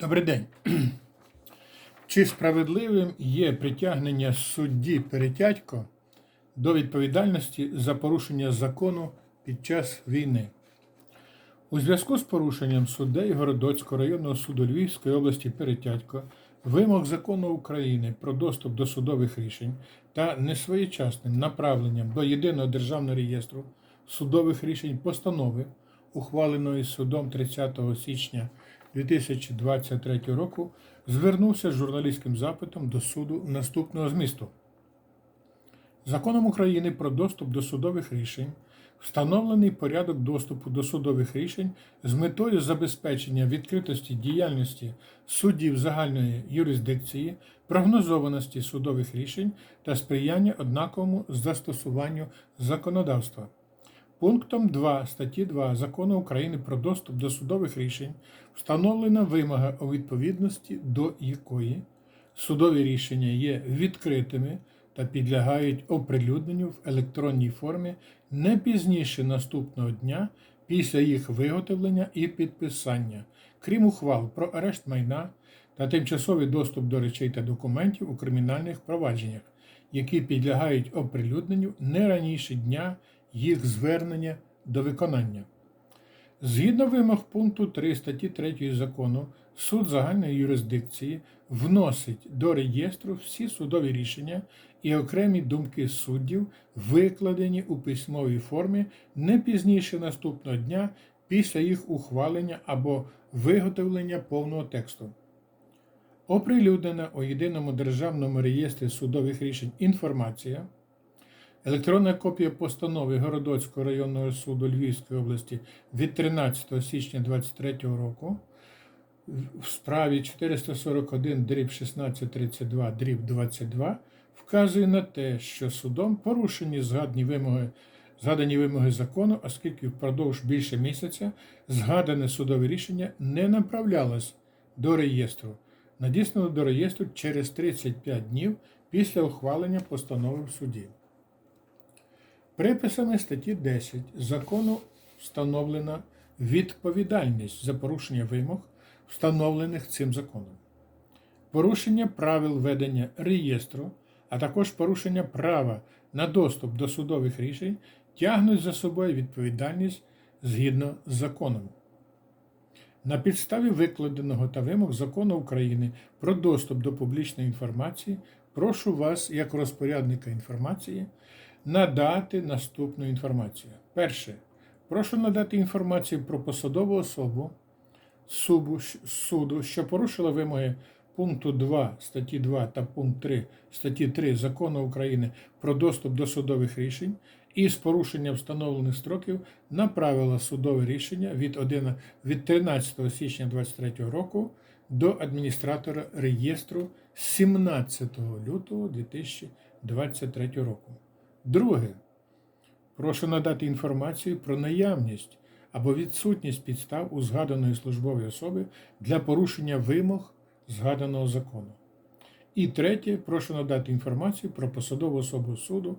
Добрий день. Чи справедливим є притягнення судді Перетятько до відповідальності за порушення закону під час війни? У зв'язку з порушенням суддею Городоцького районного суду Львівської області Перетятько вимог закону України про доступ до судових рішень та несвоєчасним направленням до єдиного державного реєстру судових рішень постанови, ухваленої судом 30 січня 2023 року, звернувся з журналістським запитом до суду наступного змісту. Законом України про доступ до судових рішень встановлений порядок доступу до судових рішень з метою забезпечення відкритості діяльності суддів загальної юрисдикції, прогнозованості судових рішень та сприяння однаковому застосуванню законодавства. Пунктом 2 статті 2 Закону України про доступ до судових рішень встановлена вимога у відповідності до якої судові рішення є відкритими та підлягають оприлюдненню в електронній формі не пізніше наступного дня після їх виготовлення і підписання, крім ухвал про арешт майна та тимчасовий доступ до речей та документів у кримінальних провадженнях, які підлягають оприлюдненню не раніше дня їх звернення до виконання. Згідно вимог пункту 3 статті 3 закону, суд загальної юрисдикції вносить до реєстру всі судові рішення і окремі думки суддів, викладені у письмовій формі не пізніше наступного дня після їх ухвалення або виготовлення повного тексту. Оприлюднена у єдиному державному реєстрі судових рішень інформація. Електронна копія постанови Городоцького районного суду Львівської області від 13 січня 2023 року в справі 441 дріб 1632 дріб 22 вказує на те, що судом порушені згадані вимоги, згадані вимоги закону, оскільки впродовж більше місяця згадане судове рішення не направлялось до реєстру, надіслано до реєстру через 35 днів після ухвалення постанови в суді. Приписами статті 10 закону встановлена відповідальність за порушення вимог, встановлених цим законом. Порушення правил ведення реєстру, а також порушення права на доступ до судових рішень тягнуть за собою відповідальність згідно з законом. На підставі викладеного та вимог закону України про доступ до публічної інформації прошу вас, як розпорядника інформації, надати наступну інформацію. Перше. Прошу надати інформацію про посадову особу суду, що порушила вимоги пункту 2 статті 2 та пункт 3 статті 3 Закону України про доступ до судових рішень і з порушенням встановлених строків направила судове рішення від 1, від 13 січня 2023 року до адміністратора реєстру 17 лютого 2023 року. Друге. Прошу надати інформацію про наявність або відсутність підстав у згаданої службової особи для порушення вимог згаданого закону. І третє, прошу надати інформацію про посадову особу суду,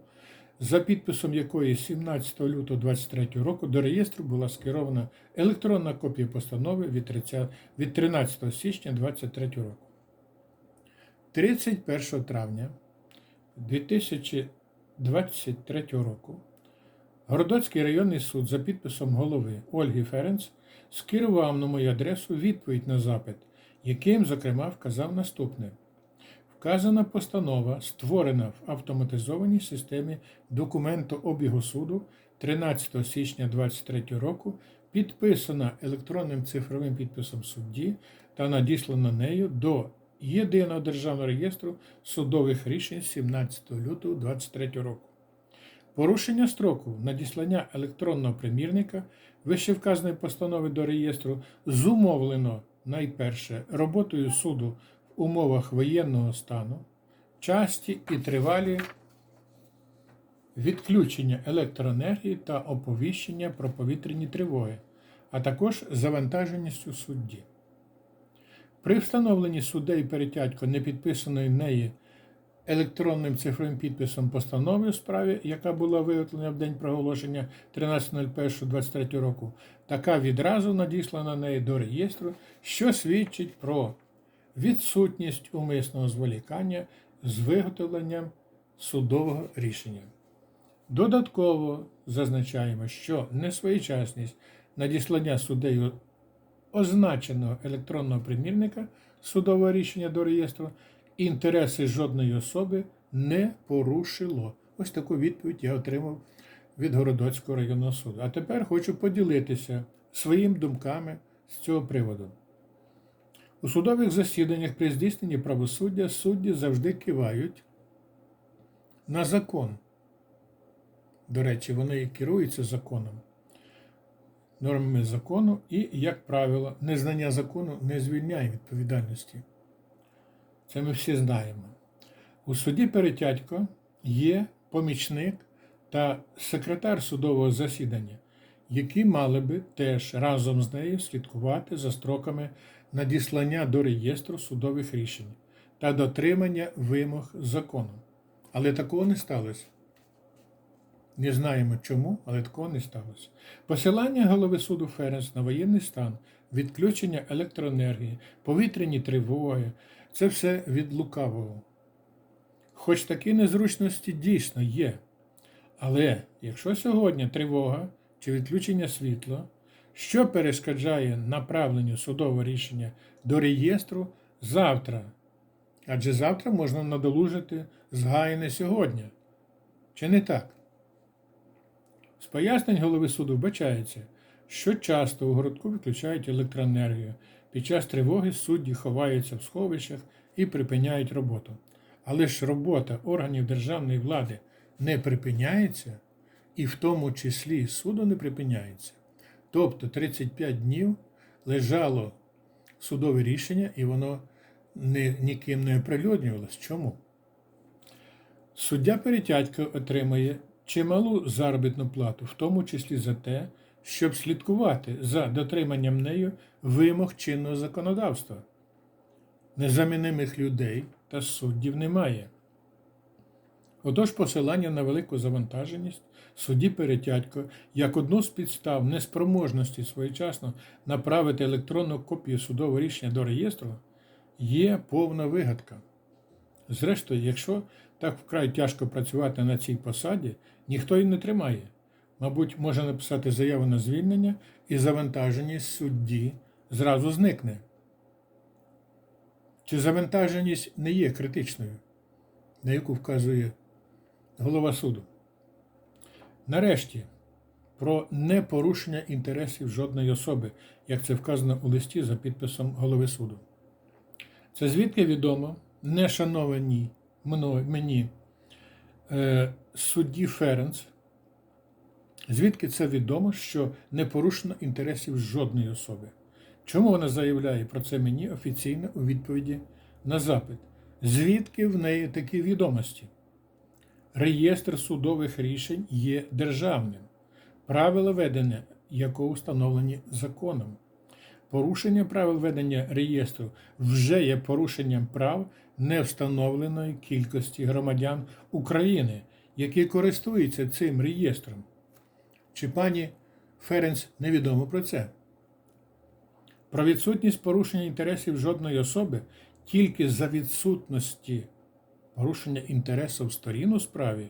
за підписом якої 17 лютого 2023 року до реєстру була скерована електронна копія постанови від 30 від 13 січня 2023 року. 31 травня 2023 року Городоцький районний суд за підписом голови Ольги Ференц скерував на мою адресу відповідь на запит, яким, зокрема, вказав наступне. Вказана постанова створена в автоматизованій системі документообігу суду 13 січня 2023 року, підписана електронним цифровим підписом судді та надіслана нею до Єдиного державного реєстру судових рішень 17 лютого 2023 року. Порушення строку надіслання електронного примірника вищевказаної постанови до реєстру зумовлено найперше роботою суду в умовах воєнного стану, часті і тривалі відключення електроенергії та оповіщення про повітряні тривоги, а також завантаженістю судді. При встановленні суддею перетятько непідписаної неї електронним цифровим підписом постанови у справі, яка була виготовлена в день проголошення 13.01.23 року, така відразу надіслана неї до реєстру, що свідчить про відсутність умисного зволікання з виготовленням судового рішення. Додатково зазначаємо, що несвоєчасність надіслання суддею означеного електронного примірника судового рішення до реєстру інтереси жодної особи не порушило. Ось таку відповідь я отримав від Городоцького районного суду. А тепер хочу поділитися своїми думками з цього приводу. У судових засіданнях при здійсненні правосуддя судді завжди кивають на закон. До речі, вони керуються законом, нормами закону і, як правило, незнання закону не звільняє відповідальності. Це ми всі знаємо. У суді Перетятько є помічник та секретар судового засідання, які мали би теж разом з нею слідкувати за строками надіслання до реєстру судових рішень та дотримання вимог закону. Але такого не сталося. Не знаємо чому, але такого не сталося. Посилання голови суду Ференс на воєнний стан, відключення електроенергії, повітряні тривоги це все від лукавого. Хоч такі незручності дійсно є. Але якщо сьогодні тривога чи відключення світла, що перешкоджає направленню судового рішення до реєстру завтра? Адже завтра можна надолужити згаяне сьогодні. Чи не так? Пояснень голови суду вбачається, що часто у городку виключають електроенергію. Під час тривоги судді ховаються в сховищах і припиняють роботу. Але ж робота органів державної влади не припиняється, і в тому числі суду не припиняється. Тобто 35 днів лежало судове рішення, і воно ні, ніким не оприлюднювалось. Чому? Суддя Перетятько отримує чималу заробітну плату, в тому числі за те, щоб слідкувати за дотриманням нею вимог чинного законодавства. Незамінимих людей та суддів немає. Отож, посилання на велику завантаженість судді Перетятько як одну з підстав неспроможності своєчасно направити електронну копію судового рішення до реєстру є повна вигадка. Зрештою, якщо так вкрай тяжко працювати на цій посаді, ніхто її не тримає. Мабуть, може написати заяву на звільнення і завантаженість судді зразу зникне. Чи завантаженість не є критичною, на яку вказує голова суду? Нарешті, про непорушення інтересів жодної особи, як це вказано у листі за підписом голови суду. Це звідки відомо, не шановані мені е, судді Ференц, звідки це відомо, що не порушено інтересів жодної особи. Чому вона заявляє про це мені офіційно у відповіді на запит? Звідки в неї такі відомості? Реєстр судових рішень є державним, правила ведення якого встановлені законом. Порушення правил ведення реєстру вже є порушенням прав невстановленої кількості громадян України, які користуються цим реєстром. Чи пані Ференц невідомо про це? Про відсутність порушення інтересів жодної особи тільки за відсутності порушення інтересів сторін у справі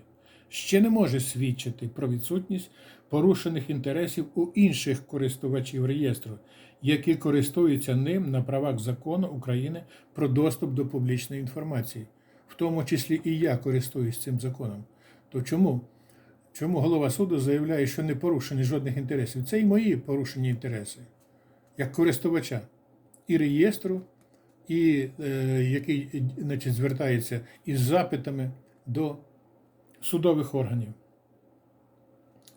ще не може свідчити про відсутність порушених інтересів у інших користувачів реєстру, які користуються ним на правах закону України про доступ до публічної інформації, в тому числі і я користуюсь цим законом. То чому? Чому голова суду заявляє, що не порушені жодних інтересів? Це і мої порушені інтереси, як користувача і реєстру, і е, який значить, звертається із запитами до судових органів.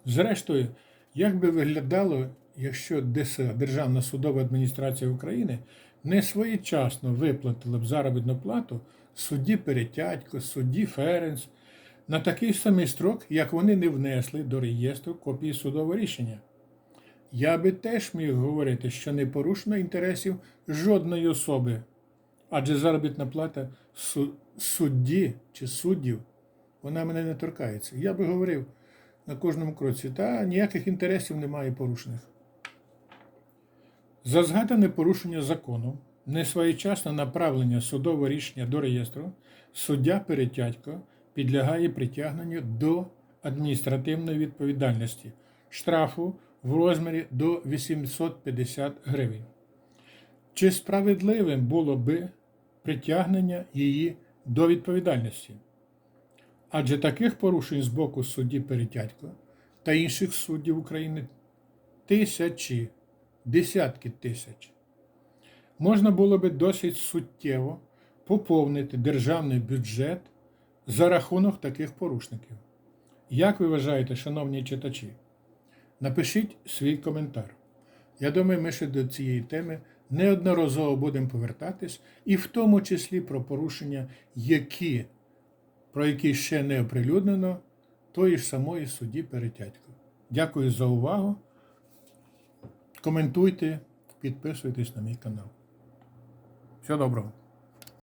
Зрештою, як би виглядало, якщо ДСА, Державна судова адміністрація України, не своєчасно виплатила б заробітну плату судді Перетятько, судді Ференц на такий самий строк, як вони не внесли до реєстру копії судового рішення. Я би теж міг говорити, що не порушено інтересів жодної особи, Адже заробітна плата судді чи суддів, вона мене не торкається. Я би говорив на кожному кроці, та ніяких інтересів немає порушених. За згадане порушення закону, несвоєчасне направлення судового рішення до реєстру, суддя Перетятько підлягає притягненню до адміністративної відповідальності, штрафу в розмірі до 850 гривень. Чи справедливим було би притягнення її до відповідальності? Адже таких порушень з боку судді Перетятько та інших суддів України тисячі, десятки тисяч. Можна було би досить суттєво поповнити державний бюджет за рахунок таких порушників. Як ви вважаєте, шановні читачі? Напишіть свій коментар. Я думаю, ми ще до цієї теми неодноразово будемо повертатись, і в тому числі про порушення, які, про які ще не оприлюднено тої ж самої судді Перетятько. Дякую за увагу. Коментуйте, підписуйтесь на мій канал. Всього доброго!